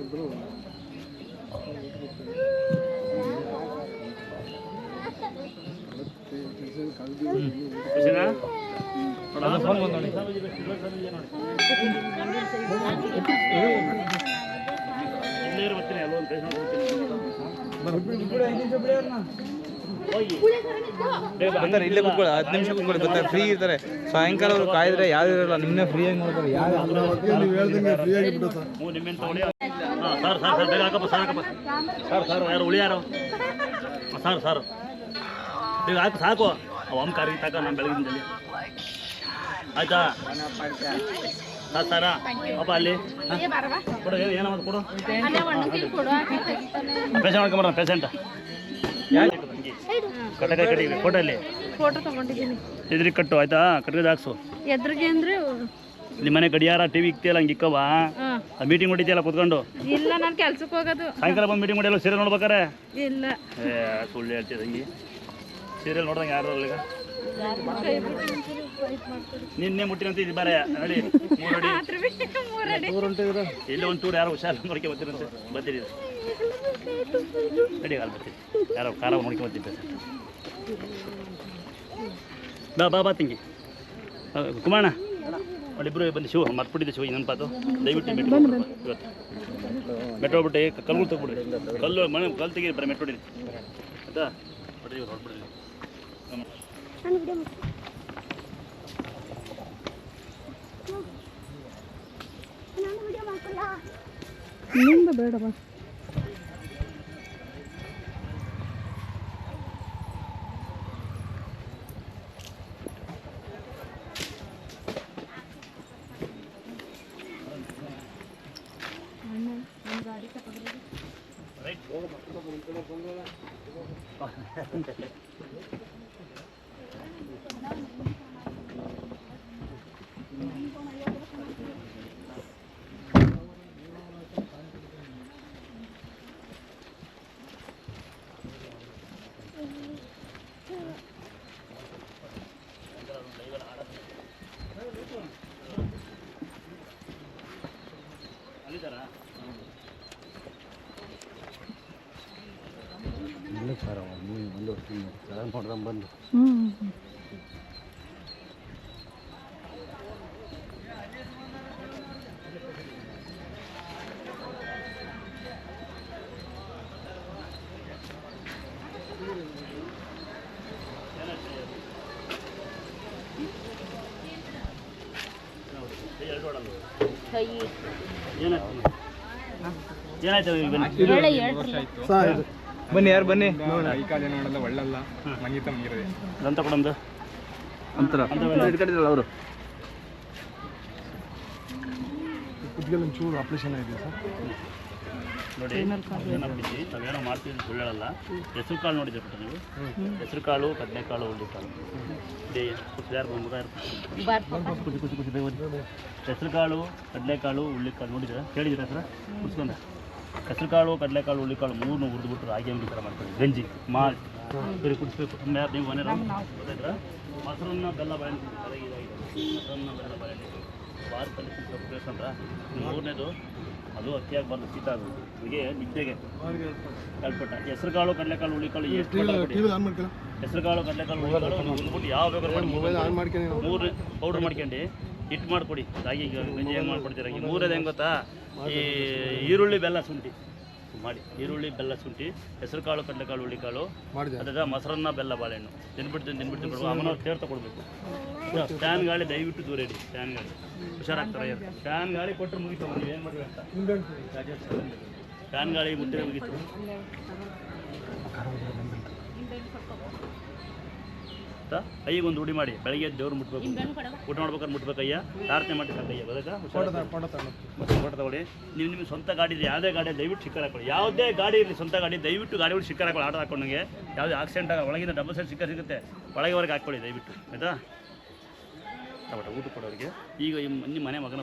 ನೋಡಿ. ಇಲ್ಲೇ ಬರ್ತಾರೆ ಕೂತ್ಕೊಳ್ಳಿ ಹತ್ತು ನಿಮಿಷ ಕುತ್ಕೊಳ್ಳಿ ಬರ್ತಾರೆ ಫ್ರೀ ಇರ್ತಾರೆ. ಸಾಯಂಕಾಲ ಅವ್ರು ಕಾಯ್ದ್ರೆ ಯಾರು ಇರಲ್ಲ ನಿಮ್ಮನ್ನೇ ಆಗಿ ನೋಡ್ತಾರೆ ಯಾರು ಸರ್ ಸರ್ ಸರ್ ಬೇಗ ಹಾಕಪ್ಪ ಸರ್ ಹಾಕಪ್ಪ. ಸರ್ ಸರ್ ಯಾರು ಉಳಿಯಾರು ಸರ್ ಸರ್. ಬೇಗ ಹಾಕು ಸಾಕು. ಅವು ಅಮ್ಮ ಕಾರಿಗೆ ತಾಕ ನಾನು ಬೆಳಗಿಂದಲ್ಲಿ ಆಯ್ತಾ? ಸರ್ ಸರ. ಅಪ್ಪ ಅಲ್ಲಿ. ಕೊಡು ಏನು ಏನಮ್ಮ ಕೊಡು? ಪೇಷಂಟ್ ಮಾಡ್ಕೊಂಬರ ಪೇಷಂಟ್. ಕಟ್ಟಕಾಯಿ ಫೋಟೋ ಅಲ್ಲಿ ಫೋಟೋ ತಗೊಂಡಿದ್ದೀನಿ. ಇದ್ರಿಗೆ ಕಟ್ಟು ಆಯ್ತಾ? ಕಟ್ಟಿಗೆ ಹಾಕ್ಸು. ಎದ್ರಿಗೆ ಅಂದ್ರೆ ನಿಮ್ಮ ಮನೆ ಗಡಿಯಾರ ಟಿ ವಿ ಇಕ್ತಿಯಲ್ಲ ಹಂಗೆ ಇಕ್ಕವ ಮೀಟಿಂಗ್ ಹೊಡಿತಿಯಲ್ಲ ಕುತ್ಕೊಂಡು? ಇಲ್ಲ ನಾನು ಕೆಲ್ಸಕ್ಕೆ ಹೋಗೋದು. ಸಾಯಂಕಾಲ ಬಂದು ಮೀಟಿಂಗ್ ಮಾಡಿಲ್ಲ ಸೀರಿಯಲ್ ನೋಡ್ಬೇಕಾರೆ ಇಲ್ಲ. ಏ ಸುಳ್ಳು ಹೇಳ್ತಿದ್ದ ಹಂಗೆ ಸೀರಿಯಲ್ ನೋಡ್ದಂಗೆ ಯಾರು ಈಗ. ನಿನ್ನೆ ಮುಟ್ಟಿನಂತ ಇದು ಬಾರೆ. ನೋಡಿ ಮೂರಡಿ. ಮಾತ್ರ ಇಲ್ಲಿ ಒಂದು ಟೂರ್ ಯಾರು ಹುಷಾರು ನೋಡ್ಕೆ ಬರ್ತೀರಂತೆ ಬರ್ತೀರಿ ನಡಿ ಅಲ್ಲಿ ಬರ್ತೀರಿ. ಯಾರೋ ಕಾರ ನೋಡ್ಕೆ ಬರ್ತಿದ್ದೆ ಬಾ ಬಾ ಬಾ ತಿಂಗಿ. ಕುಮಾರಣ್ಣ. ಅವಳಿಬ್ರು ಬಂದು ಶಿವ ಮರ್ಬಿಟ್ಟಿದ್ದೆ ಶಿವ ನೆನಪಾತು ದಯವಿಟ್ಟು ಮೆಟ್ರೋ ಇವತ್ತು. ಮೆಟ್ರೋ ಬಿಟ್ಟು ಕಲ್ಲು ತಗೊಬಿಡ್ರಿ ಕಲ್ಲು ಮನೆ ಕಲ್ಲು ತೆಗೀರಿ ಬರೀ ಮೆಟ್ರೋ ಹೊಡೀರಿ ಆಯ್ತಾ? ಹೊಡ್ರಿ ಹೊಡ್ಬಿಡ್ರಿ. ನಿಂದು ಬೇಡ ಬಾ ಅಲ್ಲಿದ್ದಾರಾ ಇಲ್ಲ ಸರ್ ಒಂದು ವರ್ಷ ನೋಡ್ದಂಗೆ ಬಂದು ಹ್ಮ್ ಎರಡು ಹೊಡಲ್ಲ ಏನಾಯ್ತು ಏನಾಯ್ತು ಈಗ ಬನ್ನಿ ಬನ್ನಿ? ಯಾರು ಬನ್ನಿ ಈ ಮಾಡಲ್ಲ ನೋಡಲ್ಲ ಒಳ್ಳಲ್ಲ. ಮಂಗಿತ ಮಂಗಿರದೆ ದಂತ ಕೊಡಂದು ಅಂತರ. ಇಟ್ಕೊಂಡಿದ್ರಲ್ಲ ಅವರು. ಒಂಚೂರು ಆಪರೇಷನ್ ಆಗಿದೆ ಸರ್. ನೋಡಿ ಮಾಡ್ತೀವಿ ಸುಳ್ಳು ಹೇಳಲ್ಲ. ಹೆಸರು ಕಾಳು ನೋಡಿದ್ರೆ ಬಿಟ್ಟು ನೀವು? ಹೆಸರು ಕಾಳು ಕಡಲೆಕಾಳು ಇದೇ ಕುಸಿ ಯಾರು ಬಂದು ಮಗ ಹೆಸರು ಕಾಳು ಕಡಲೆಕಾಳು ಹುಳ್ಳಿಕಾಳು ನೋಡಿದ್ರೆ ಕೇಳಿದ್ರೆ ಹತ್ರ ಕುಸ್ಕೊಂಡ. ಹೆಸರು ಕಾಳು ಕಡಲೆಕಾಳು ಹುಳಿಕಾಳು ಮೂರನ್ನು ಹುರಿದ್ಬಿಟ್ಟು ರಾಗಿ ಅಂಗಡಿ ಥರ ಮಾಡ್ಕೊಳ್ಳಿ. ಗಂಜಿ ಮಾಲ್ಟ್ ಬೇರೆ ಕುಡಿಸ್ಬೇಕು. ಯಾರು ನೀವು ಮನೆ ಗೊತ್ತಾಯ್ತಾ ಮೊಸರನ್ನ ಬೆಲ್ಲ ಬಾಳೆಹಣ್ಣು ಮೊಸರನ್ನ ಬೆಲ್ಲ ಬಾಳೆಹಣ್ಣು ವಾರದಲ್ಲಿ ಕುಡಿಸ್ಬೇಕಂದ್ರೆ ಮೂರನೇದು ಅದು ಬಂದು ಶೀತ ಅದು. ಹೀಗೆ ನಿದ್ದೆಗೆ ಕಳ್ಪಟ್ಟ ಹೆಸರುಕಾಳು ಕಡಲೆಕಾಳು ಹುಳಿಕಾಳು ಎಷ್ಟು ಹೆಸರುಕಾಳು ಕಡಲೆಕಾಳು ಹುಳಿಕಾಳು ಹುರ್ದ್ಬಿಟ್ಟು ಯಾವ ಬೇಕಾದ್ರೂ ಮೊಬೈಲ್ ಆನ್ ಮಾಡ್ಕೊಂಡು ಮೂರು ಪೌಡ್ರ್ ಮಾಡ್ಕೊಂಡು ಹಿಟ್ಟು ಮಾಡ್ಕೊಡಿ. ರಾಗಿ ಗಂಜಿ ಹೆಂಗೆ ಮಾಡ್ಕೊಡ್ತೀರ? ಮೂರೇದು ಮೂರನೇದು ಹೆಂಗೆ ಗೊತ್ತಾ? ಈ ಈರುಳ್ಳಿ ಬೆಲ್ಲ ಶುಂಠಿ. ಮಾಡಿ. ಈರುಳ್ಳಿ ಬೆಲ್ಲ ಶುಂಠಿ ಹೆಸರು ಕಾಳು ಕಡಲೆಕಾಳು ಹುಳಿಕಾಳು ಅದರ ಅದಾದ ಮೊಸರನ್ನ ಬೆಲ್ಲ ಬಾಳೆಹಣ್ಣು ತಿನ್ಬಿಟ್ಟು ತಿನ್ಬಿಟ್ಟು ಬಿಡುವ ಅಮ್ಮನ ತೇರ್ತ ಕೊಡಬೇಕು ಫ್ಯಾನ್ ಗಾಳಿ ದಯವಿಟ್ಟು ದೂರ ಇಡಿ ಫ್ಯಾನ್ ಗಾಳಿ. ಹುಷಾರಾಗ್ತಾರೆ ಫ್ಯಾನ್ ಗಾಳಿ ಕೊಟ್ಟರೆ ಮುಗಿತು ನೀವು ಏನು ಮಾಡ್ಬೇಕು ಅಂತ? ಫ್ಯಾನ್ ಗಾಳಿ ಮುಟ್ಟಿದ್ರೆ ಮುಗೀತು. ಆಯ್ತಾ? ಕೈಗೆ ಒಂದು ಉಡಿ ಮಾಡಿ. ಬೆಳಗ್ಗೆ ದೇವ್ರು ಮುಟ್ಬೇಕು. ಊಟ ಮಾಡ್ಬೇಕಾದ್ರೆ ಮುಟ್ಬೇಕು ಅಯ್ಯ ಪ್ರಾರ್ಥನೆ ಮಾಡಿ ಸಾಕಯ್ಯ. ಬದಕ ಫೋಟೋ ತಗೊಳ್ಳಿ. ನೀವು ನಿಮ್ಗೆ ಸ್ವಂತ ಗಾಡಿ ಇದೆ. ಯಾವುದೇ ಗಾಡಿ ದಯವಿಟ್ಟು ಶಿಕ್ಕರ್ ಹಾಕೊಳ್ಳಿ ಯಾವುದೇ ಗಾಡಿ ಇರಲಿ ಸ್ವಂತ ಗಾಡಿ ದಯವಿಟ್ಟು ಗಾಡಿಗಳು ಶಿಕ್ಕರ್ ಹಾಕೊಳ್ಳಿ ಆಟೋ ಹಾಕೊಂಡಂಗೆ ಯಾವುದೇ ಆಕ್ಸಿಡೆಂಟ್ ಆಗ ಒಳಗಿಂದ ಡಬಲ್ ಸೈಡ್ ಶಿಕ್ಕರ್ ಸಿಗುತ್ತೆ. ಒಳಗೆವರೆಗೆ ಹಾಕೊಳ್ಳಿ ಹಾಕ್ಕೊಳ್ಳಿ ದಯವಿಟ್ಟು. ಆಯಿತಾ? ಊಟ ಕೊಡೋರಿಗೆ. ಈಗ ನಿಮ್ಮ ಮನೆ ಮಗನ